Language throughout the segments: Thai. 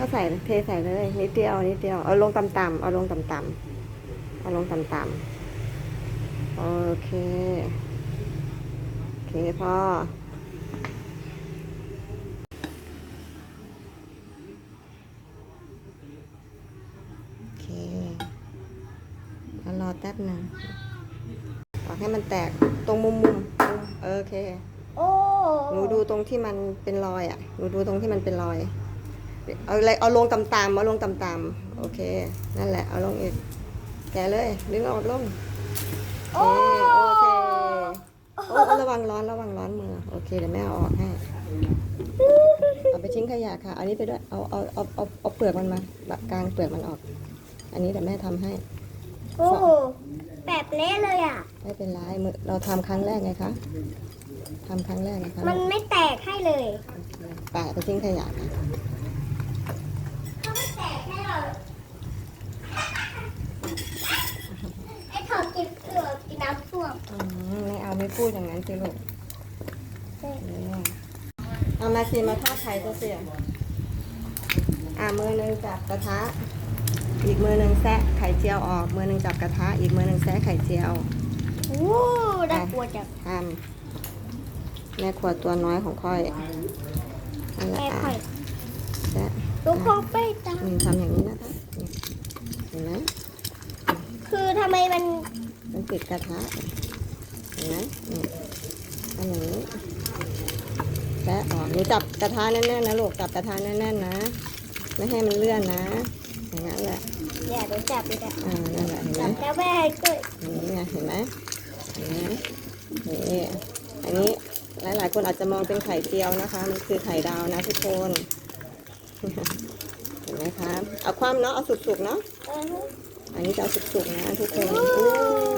ก็ใส่เทใส่เลยนิดเดียวนิดเดียวเอาลงต่ำๆเอาลงต่ำๆเอาลงต่ำๆโอเคโอเคพอโอเคแล้วรอแป๊บหนึ่งเอาให้มันแตกตรงมุมมุมมุมโอเค โอ้หนูดูตรงที่มันเป็นรอยอะ หนูดูตรงที่มันเป็นรอย เอาอะไรเอาลงต่ำๆเอาลงต่ำๆโอเค นั่นแหละ เอาลงอีก แกะเลย ดึงออกลงโอเคโอเค โอ้ระวังร้อน ระวังร้อนมือ โอเค เดี๋ยวแม่เอาออกให้ เอาไปทิ้งขยะค่ะ อันนี้ไปด้วย เอา เอา เอา เอาเอาเปลือกมันมาแบบกลางเปลือกมันออก อันนี้เดี๋ยวแม่ทำให้ โอ้โห แบบเละเลยอะ ไม่เป็นไรมือเราทำครั้งแรกไงคะทำครั้งแรกนะคะ มันไม่แตกให้เลยแปะไปทิ้งขยะค่ะ เขาไม่แตกให้เราไอ้เขากินเกลือกินน้ำท่วม อืมไม่เอาไม่ พูดอย่างนั้นสิลูกเนี่ยเอามาสิมาทอดไข่ตัวเสียอ่ามือหนึ่งจับกระทะ อีกมือหนึ่งแซะไข่เจียวออก มือหนึ่งจับกระทะ อีกมือหนึ่งแซะไข่เจียวโอ้น่ากลัวจังทำแม่ขวดตัวน้อยของค่อยนั่นแหละแม่อะค่อยแซะลูกคงไปจังอืมทำอย่างนี้นะคะนี่เห็นไหมคือทำไมมันมันติดกระทะเห็นไหมนี่ทำอย่างนี้แซะออกหนูจับกระทะแน่นๆนะลูกจับกระทะแน่นๆนะ ไม่ให้มันเลื่อนนะ อย่างนั้นแหละอย่าโดนจับเลยอะอ่านั่นแหละเห็นไหมจับแล้วแม่ให้ช่วยอย่างนี้ไงเห็นไหมเห็นไหมนี่อันนี้หลายๆคนอาจจะมองเป็นไข่เจียวนะคะ มันคือไข่ดาวนะทุกคนเห็นไหมคะเอาความเนาะเอาสุกๆเนาะเอออันนี้จะเอาสุกๆนะทุกคนอู้เ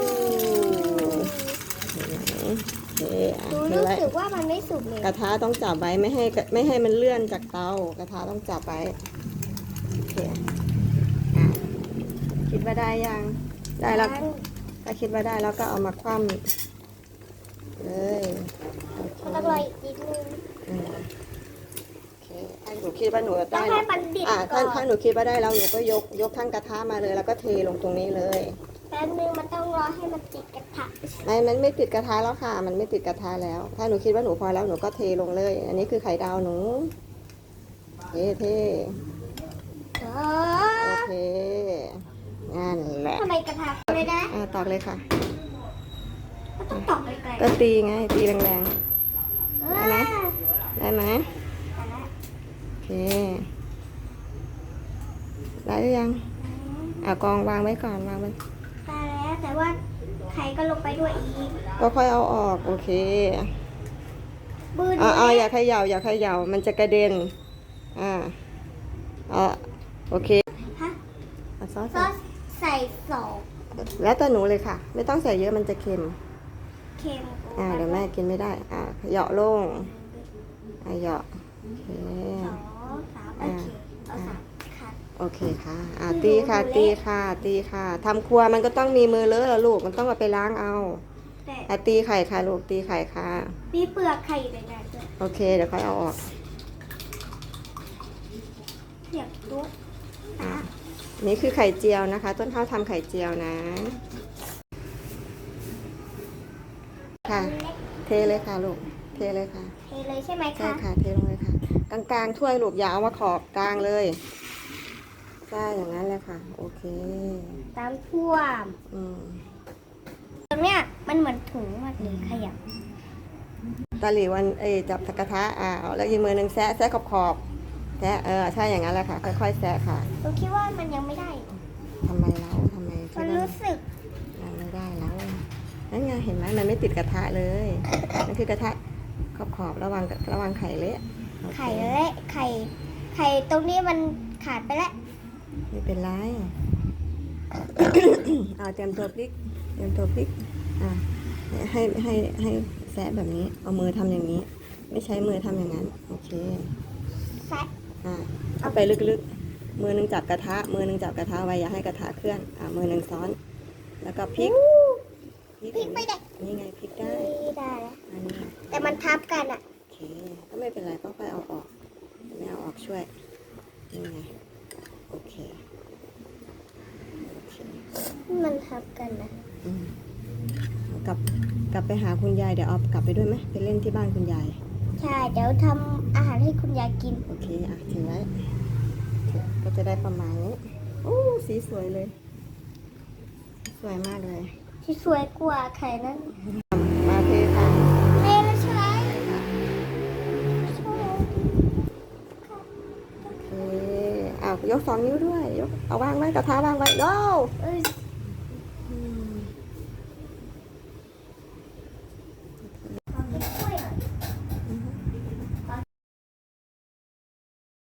ห็นไหมเอ๊ะอะหนูเห็นรู้ไหมสึกว่ามันไม่สุกเลยกระทะต้องจับไว้ไม่ให้ไม่ให้มันเลื่อนจากเตากระทะต้องจับไว้โอเคอะคิดว่าได้ยังได้แล้วถ้าคิดว่าได้แล้วก็เอามาคว่ำเลยโอเคมันต้องรออีกนิดนึงอืมโอเคถ้าหนูคิดว่าหนูต้อได้งให้มันติดอ่าก่ถ้าอนถ้าหนูคิดว่าได้แล้วหนูก็ยกยกทั้งกระทะมาเลย แล้วก็เทลงตรงนี้เลยแป๊บนึงมันต้องรอให้มันติดกระทะไม่มันไม่ติดกระทะแล้วค่ะ มันไม่ติดกระทะแล้ว ถ้าหนูคิดว่าหนูพอแล้วหนูก็เทลงเลย อันนี้คือไข่ดาวหนูเทเทเอโออเคนั่นแหละทำไมกระทะเลยนะอ่าตอกเลยค่ะก็ต้องตอกไกลก็ตีไงตีแรงๆเออๆได้ไหมแต่ละโอเคได้หรือยังอะกองวางไว้ก่อนวางไว้ แต่แล้วแต่ว่าไข่ก็ลงไปด้วยอีกก็ค่อยเอาออก โอเคบืนอ่าอ่าอย่าเขย่าอย่าเขย่ามันจะกระเด็น อ่าอ่าโอเคฮะเอาซอสซอสใส่สองแล้วแต่หนูเลยค่ะ ไม่ต้องใส่เยอะมันจะเค็ม เค็มอ่าเดี๋ยวแม่กินไม่ได้ อ่าเหยาะลงอ่าเหยาะโอเคสองสามโอเคเอาสามค่ะ โอเคค่ะอ่าตีค่ะ ตีค่ะ ตีค่ะทำครัวมันก็ต้องมีมือเลอะละลูก มันต้องเอาไปล้างเอาแต่อะตีไข่ค่ะลูก ตีไข่ค่ะ มีเปลือกไข่อยู่ในนั้นด้วยโอเค เดี๋ยวค่อยเอาออก เปียกตุ๊กตานี่คือไข่เจียวนะคะ ต้นข้าวทำไข่เจียวนะ ค่ะ เล็กเทเลยค่ะลูก เทเลยค่ะ เทเลยใช่ไหมใช่คะ ค่ะ เทลงเลยค่ะ กลางๆถ้วยลูกอย่าเอามาขอบกลางเลย ใช่อย่างนั้นเลยค่ะ โอเคตามท่วม อืมตรงเนี้ยมันเหมือนถุงมากเลยขยับตาหลีวันเอยจับกระทะอ่าเอาแล้วยีมือหนึ่งแซะแซะขอบขอบๆแซะเออใช่อย่างนั้นแหละค่ะ ค่อยๆแซะค่ะหนูคิดว่ามันยังไม่ได้ ทำไมแล้วทำไมมัคินดว่ารู้สึกยังไม่ได้แล้วนั่นไงเห็นไหมมันไม่ติดกระทะเลยนั่นคือกระทะขอบขอบๆระวังระวังไข่เละโอคไข่เละไข่ไข่ตรงนี้มันขาดไปแล้ว ไม่เป็นไรเอาเตรียมตัวพริกเตรียมตัวพริกอ่าให้ให้ให้แซะแบบนี้ เอามือทำอย่างนี้ ไม่ใช้มือทำอย่างนั้น โอเคแซะอ่าเอาไปลึกๆ มือหนึงจับกระทะ มือหนึงจับกระทะไว้อย่าให้กระทะเคลื่อน อ่ามือหนึ่งซ้อน แล้วก็พลิกพริกไม่ได้นี่ไงพลิกได้ไม่ได้แล้วอันนี้แต่มันทับกันอะโอเคก็ไม่เป็นไรก็ค่อยเอาออกไม่เอาออกช่วยนี่ไงโอเคโอเค มันทับกันนะอืมกลับกลับไปหาคุณยายเดี๋ยวเอากลับไปด้วยไหมไปเล่นที่บ้านคุณยาย ใช่เดี๋ยวทำอาหารให้คุณยายกิน โอเคอะถือไว้ก็จะได้ประมาณนี้โอ้สีสวยเลย สวยมากเลย ที่สวยกว่าไข่นั้น ยกสองนิ้วด้วย ยก เอาวางไว้กระทะวางไว้โน้อ้